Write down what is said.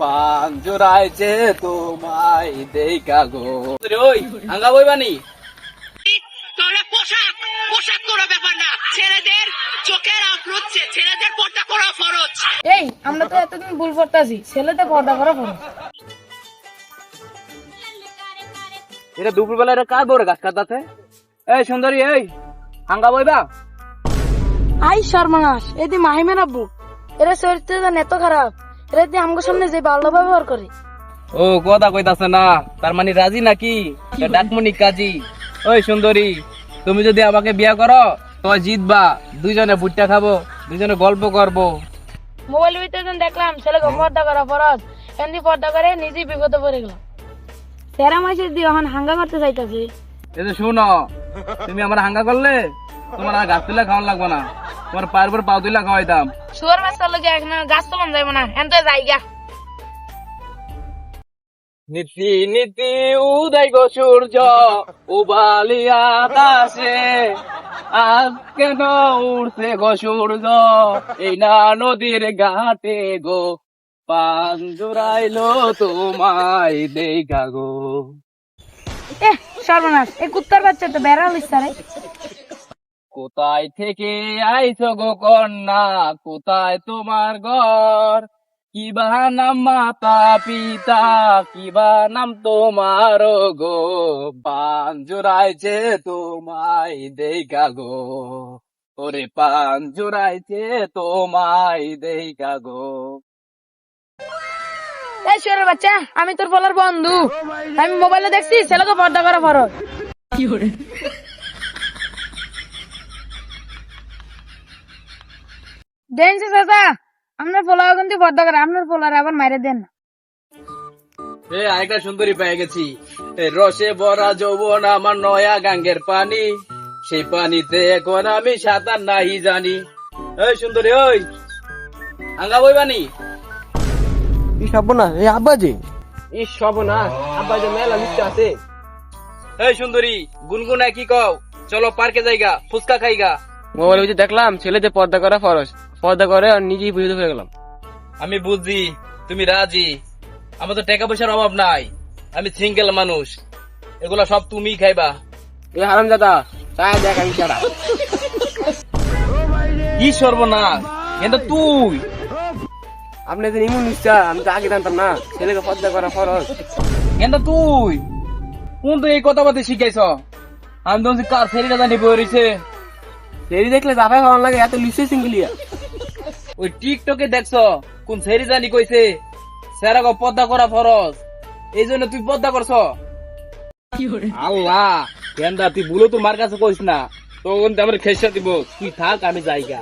পাঞ্জরাইছে তোমায় দেখা গো। ওই হাঙ্গা বইবানি তাহলে পোশাক পোশাক কোনো ব্যাপার না। ছেলেদের চোখের ছেলেদের পর্দা করা ফরজ। এই আমরা তো এতদিন ভুল করতেছি ছেলেতে পর্দা করা পড়ো এটা দুপুরবেলা এটা কার বড় গাছ কাটাতে এই সুন্দরী এই হাঙ্গা বইবা? আই সর্বনাশ এদি মাহিমের আব্বু। এরা চরিত্র এত খারাপ। এরা আমগো সামনে যে ভালো ব্যবহার করে ও কথা কইতাছে না। তার মানে রাজি নাকি? ডাকমনি কাজী। ওই সুন্দরী তুমি যদি আমাকে বিয়া করো তো জিতবা। দুইজনে ভুট্টা খাব দুইজনে গল্প করব। মোবাইল ভিতরে দেখলাম ছেলেকে পর্দা করা ফরজ এমনি পর্দা করে নিজেই বিপদে পড়ে গেল তেরা মাসের দিয়ে এখন হাঙ্গা করতে চাইতাছে এই যে শুনো তুমি আমার হাঙ্গা করলে তোমার আর গাছ তুলে খাওয়ান লাগবে না। তোমার পায়ের উপর পাও খাওয়াইতাম শুয়ার মাছ তার লগে এখন গাছ তোলান যাইব না এন তো জায়গা নীতি নীতি উদয় গো সূর্য উবালি আকাশে আজ কেন উঠছে গো সূর্য? এই না নদীর ঘাটে গো পান জোড়াইলো তোমায় দেখা গো। এ সর্বনাশ এই কুত্তার বাচ্চা তো বেড়াল কোথায় থেকে আইছো গো কন্যা? কোথায় তোমার ঘর? কিবা নাম মাতা পিতা? কিবা নাম তোমার গো? পান জোড়াইছে তোমায় দেখা গো। ওরে পান জোড়াইছে তোমায় দেখা গো। এই শুয়ারের বাচ্চা আমি তোর বলার বন্ধু। আমি মোবাইলে দেখছি ছেলেকে পর্দা করা ফরজ দেন সে চাচা আপনার পোলাও কিন্তু পর্দা করে আপনার পোলার আবার মাইরে দেন। এ আরেকটা সুন্দরী পেয়ে গেছি। রসে ভরা যৌবন আমার নয়া গাঙ্গের পানি। সেই পানিতে এখন আমি সাঁতার নাহি জানি। এই সুন্দরী ওই আঙ্গা বইবানি কি সর্বনাশ এই আব্বাজি। ই সর্বনাশ আব্বা যে মেলা মিথ্যা আছে। এই সুন্দরী গুনগুনায় কি কও? চলো পার্কে যাইগা ফুচকা খাইগা। মোবাইল দেখলাম ছেলেদের পর্দা করা ফরজ। পর্দা করে আর নিজেই বুঝতে পেরে গেলাম। আমি বুঝছি তুমি রাজি। আমার তো টাকা পয়সার অভাব নাই। আমি সিঙ্গেল মানুষ। এগুলা সব তুমি খাইবা। এই হারাম দাদা তাই দেখ আমি কি সর্বনাশ? এটা তুই। আপনি যে ইমন নিশ্চয় আমি তো আগে জানতাম না। ছেলেকে পর্দা করা ফরজ। এটা তুই কোন তো এই কথাবার্তা শিখাইছ? আমি তো কার ফেরিটা জানি বই রয়েছে দেখলে যাবে খাওয়ান লাগে এত লিসে সিঙ্গলিয়া ওই টিকটকে দেখছ? কোন সেরি জানি কইছে সেরাগো পদ্মা করা ফরজ। এই জন্য তুই পদ্মা করছ? আল্লাহ কেন্দা তুই বলো তো মার কাছে কইস না। তখন তো আমার খেসা দিব। তুই থাক আমি যাইগা।